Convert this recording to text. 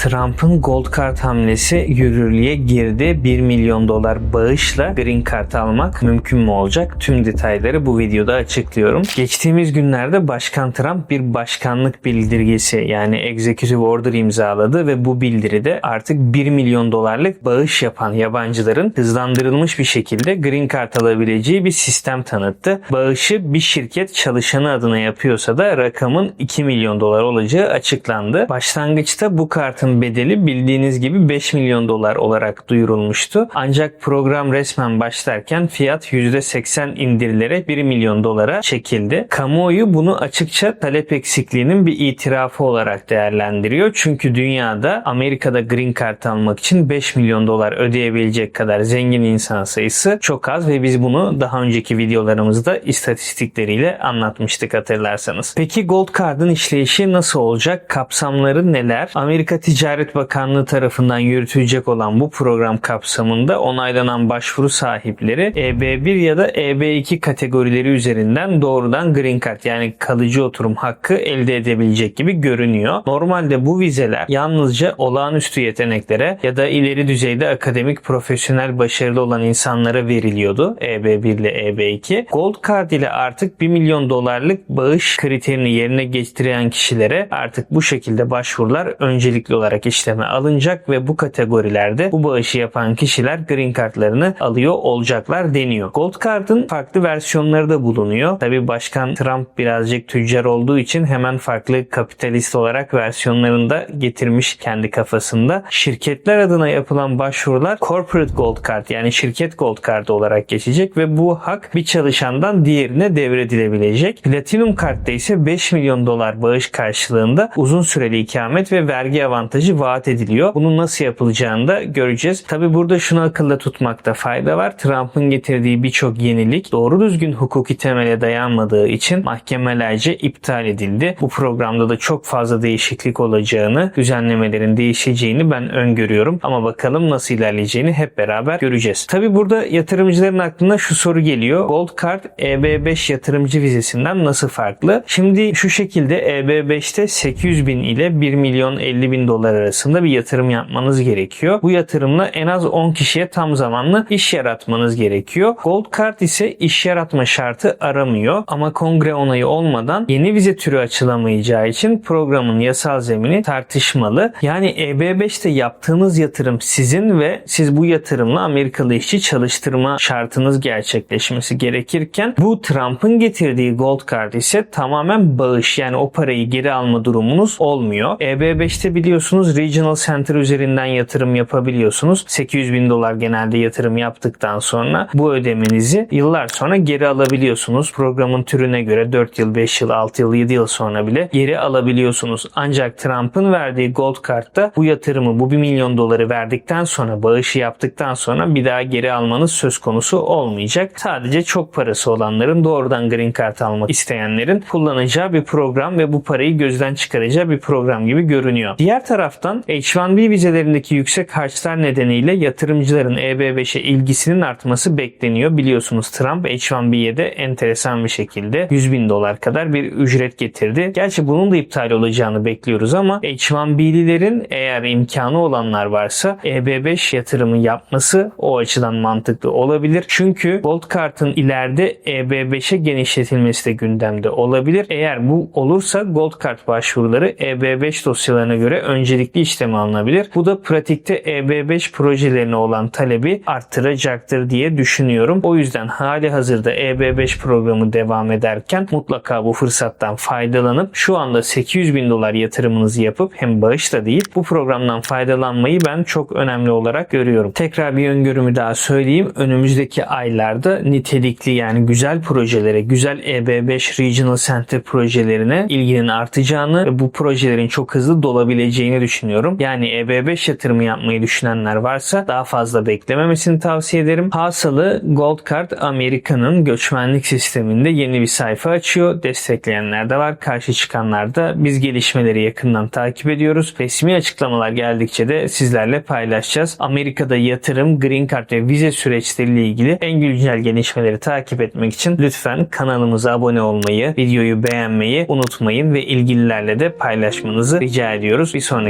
Trump'ın Gold Card hamlesi yürürlüğe girdi. 1 milyon dolar bağışla Green Card almak mümkün mü olacak? Tüm detayları bu videoda açıklıyorum. Geçtiğimiz günlerde Başkan Trump bir başkanlık bildirgesi yani Executive Order imzaladı ve bu bildiride artık 1 milyon dolarlık bağış yapan yabancıların hızlandırılmış bir şekilde Green Card alabileceği bir sistem tanıttı. Bağışı bir şirket çalışanı adına yapıyorsa da rakamın 2 milyon dolar olacağı açıklandı. Başlangıçta bu kartın bedeli bildiğiniz gibi 5 milyon dolar olarak duyurulmuştu. Ancak program resmen başlarken fiyat %80 indirilerek 1 milyon dolara çekildi. Kamuoyu bunu açıkça talep eksikliğinin bir itirafı olarak değerlendiriyor. Çünkü dünyada Amerika'da Green Card almak için 5 milyon dolar ödeyebilecek kadar zengin insan sayısı çok az ve biz bunu daha önceki videolarımızda istatistikleriyle anlatmıştık hatırlarsanız. Peki Gold Card'ın işleyişi nasıl olacak? Kapsamları neler? Amerika Ticaret Bakanlığı tarafından yürütülecek olan bu program kapsamında onaylanan başvuru sahipleri EB1 ya da EB2 kategorileri üzerinden doğrudan Green Card yani kalıcı oturum hakkı elde edebilecek gibi görünüyor. Normalde bu vizeler yalnızca olağanüstü yeteneklere ya da ileri düzeyde akademik profesyonel başarılı olan insanlara veriliyordu. EB1 ile EB2. Gold Card ile artık 1 milyon dolarlık bağış kriterini yerine getiren kişilere artık bu şekilde başvurular öncelikli olarak işleme alınacak ve bu kategorilerde bu bağışı yapan kişiler Green Card'larını alıyor olacaklar deniyor. Gold Card'ın farklı versiyonları da bulunuyor. Tabi Başkan Trump birazcık tüccar olduğu için hemen farklı kapitalist olarak versiyonlarını da getirmiş kendi kafasında. Şirketler adına yapılan başvurular Corporate Gold Card yani şirket Gold Card olarak geçecek ve bu hak bir çalışandan diğerine devredilebilecek. Platinum Card'da ise 5 milyon dolar bağış karşılığında uzun süreli ikamet ve vergi avantajı vaat ediliyor. Bunun nasıl yapılacağını da göreceğiz. Tabi burada şunu akılda tutmakta fayda var. Trump'ın getirdiği birçok yenilik doğru düzgün hukuki temele dayanmadığı için mahkemelerce iptal edildi. Bu programda da çok fazla değişiklik olacağını, düzenlemelerin değişeceğini ben öngörüyorum. Ama bakalım nasıl ilerleyeceğini hep beraber göreceğiz. Tabi burada yatırımcıların aklına şu soru geliyor. Gold Card EB5 yatırımcı vizesinden nasıl farklı? Şimdi şu şekilde EB5'te 800 bin ile 1 milyon 50 bin dolar arasında bir yatırım yapmanız gerekiyor. Bu yatırımla en az 10 kişiye tam zamanlı iş yaratmanız gerekiyor. Gold Card ise iş yaratma şartı aramıyor ama kongre onayı olmadan yeni vize türü açılamayacağı için programın yasal zemini tartışmalı. Yani EB5'te yaptığınız yatırım sizin ve siz bu yatırımla Amerikalı işçi çalıştırma şartınız gerçekleşmesi gerekirken bu Trump'ın getirdiği Gold Card ise tamamen bağış yani o parayı geri alma durumunuz olmuyor. EB5'te biliyorsunuz Regional Center üzerinden yatırım yapabiliyorsunuz. 800 bin dolar genelde yatırım yaptıktan sonra bu ödemenizi yıllar sonra geri alabiliyorsunuz. Programın türüne göre 4 yıl, 5 yıl, 6 yıl, 7 yıl sonra bile geri alabiliyorsunuz. Ancak Trump'ın verdiği Gold Card'da bu yatırımı, bu 1 milyon doları verdikten sonra, bağışı yaptıktan sonra bir daha geri almanız söz konusu olmayacak. Sadece çok parası olanların doğrudan Green Card almak isteyenlerin kullanacağı bir program ve bu parayı gözden çıkaracağı bir program gibi görünüyor. Diğer taraftan H1B vizelerindeki yüksek harçlar nedeniyle yatırımcıların EB5'e ilgisinin artması bekleniyor. Biliyorsunuz Trump H1B'ye de enteresan bir şekilde 100 bin dolar kadar bir ücret getirdi. Gerçi bunun da iptal olacağını bekliyoruz ama H1B'lilerin eğer imkanı olanlar varsa EB5 yatırımı yapması o açıdan mantıklı olabilir. Çünkü Gold Card'ın ileride EB5'e genişletilmesi de gündemde olabilir. Eğer bu olursa Gold Card başvuruları EB5 dosyalarına göre öncelikli işleme alınabilir. Bu da pratikte EB5 projelerine olan talebi arttıracaktır diye düşünüyorum. O yüzden hali hazırda EB5 programı devam ederken mutlaka bu fırsattan faydalanıp şu anda 800 bin dolar yatırımınızı yapıp hem bağış değil bu programdan faydalanmayı ben çok önemli olarak görüyorum. Tekrar bir öngörümü daha söyleyeyim. Önümüzdeki aylarda nitelikli yani güzel projelere, güzel EB5 Regional Center projelerine ilginin artacağını ve bu projelerin çok hızlı dolabileceğini düşünüyorum. Yani EB5 yatırımı yapmayı düşünenler varsa daha fazla beklememesini tavsiye ederim. Hasılı Gold Card Amerika'nın göçmenlik sisteminde yeni bir sayfa açıyor. Destekleyenler de var. Karşı çıkanlar da biz gelişmeleri yakından takip ediyoruz. Resmi açıklamalar geldikçe de sizlerle paylaşacağız. Amerika'da yatırım, green card ve vize süreçleriyle ilgili en güncel gelişmeleri takip etmek için lütfen kanalımıza abone olmayı, videoyu beğenmeyi unutmayın ve ilgililerle de paylaşmanızı rica ediyoruz. Bir sonraki